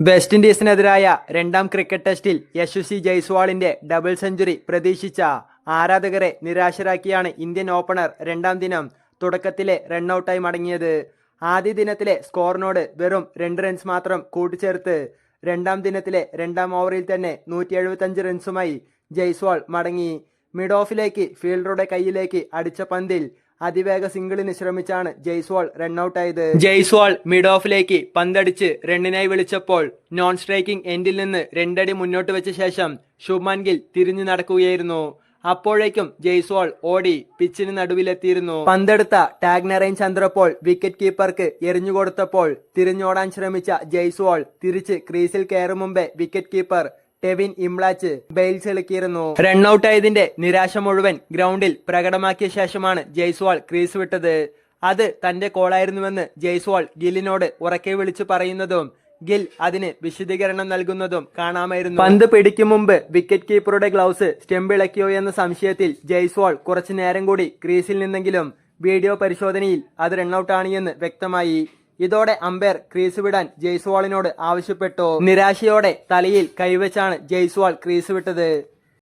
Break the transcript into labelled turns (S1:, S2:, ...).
S1: West ഇൻഡീസിനെതിരായ രണ്ടാം cricket ടെസ്റ്റിൽ Yashasvi ജയ്സ്വാളിന്റെ double century പ്രതീക്ഷിച്ച ആരാധകരെ നിരാശരാക്കിയാണ് ഇന്ത്യൻ ഓപ്പണർ രണ്ടാം ദിനം തുടക്കത്തിലെ റണ്ണൌട്ടായി മടങ്ങിയത്. ആദ്യ ദിനത്തിലെ സ്കോറിനോട് വെറും രണ്ട് റൺസ് മാത്രം കൂട്ടിച്ചേർത്ത് രണ്ടാം ദിനത്തിലെ രണ്ടാം ഓവറിൽ തന്നെ നൂറ്റി എഴുപത്തഞ്ച് റൺസുമായി ജയ്സ്വാൾ മടങ്ങി. മിഡ് ഓഫിലേക്ക് ഫീൽഡറുടെ കയ്യിലേക്ക് അടിച്ച പന്തിൽ അതിവേഗ സിംഗിളിന് ശ്രമിച്ചാണ് ജയ്സ്വാൾ റണ്ണൌട്ടായത്. ജയ്സ്വാൾ മിഡ് ഓഫിലേക്ക് പന്തടിച്ച് റണ്ണിനായി വിളിച്ചപ്പോൾ നോൺ സ്ട്രൈക്കിംഗ് എൻഡിൽ നിന്ന് രണ്ടടി മുന്നോട്ട് വെച്ച ശേഷം ശുഭ്മാൻ ഗിൽ തിരിഞ്ഞു നടക്കുകയായിരുന്നു. അപ്പോഴേക്കും ജയ്സ്വാൾ ഓടി പിച്ചിന് നടുവിലെത്തിയിരുന്നു. പന്തെടുത്ത ടാഗ്നറൈൻ ചന്ദ്രപ്പോൾ വിക്കറ്റ് കീപ്പർക്ക് എറിഞ്ഞുകൊടുത്തപ്പോൾ തിരിഞ്ഞോടാൻ ശ്രമിച്ച ജയ്സ്വാൾ തിരിച്ച് ക്രീസിൽ കയറും മുമ്പേ wicket keeper Tevin Imlach bails ഇളക്കിയിരുന്നു ആയതിന്റെ നിരാശ മുഴുവൻ ഗ്രൗണ്ടിൽ പ്രകടമാക്കിയ ശേഷമാണ് ജയ്സ്വാൾ ക്രീസ് വിട്ടത്. അത് തന്റെ കോളായിരുന്നുവെന്ന് ജയ്സ്വാൾ ഗില്ലിനോട് ഉറക്കെ വിളിച്ചു പറയുന്നതും ഗിൽ അതിന് വിശദീകരണം നൽകുന്നതും കാണാമായിരുന്നു. പന്ത് പിടിക്കും മുമ്പ് വിക്കറ്റ് കീപ്പറുടെ ഗ്ലൗസ് സ്റ്റെമ്പ് ഇളക്കിയോ എന്ന സംശയത്തിൽ ജയ്സ്വാൾ കുറച്ചു നേരം കൂടി ക്രീസിൽ നിന്നെങ്കിലും വീഡിയോ പരിശോധനയിൽ അത് റണ്ണൌട്ടാണ് എന്ന് വ്യക്തമായി. ഇതോടെ അമ്പയർ ക്രീസ് വിടാൻ ജയ്സ്വാളിനോട് ആവശ്യപ്പെട്ടു. നിരാശയോടെ തലയിൽ കൈവച്ചാണ് ജയ്സ്വാൾ ക്രീസ് വിട്ടത്.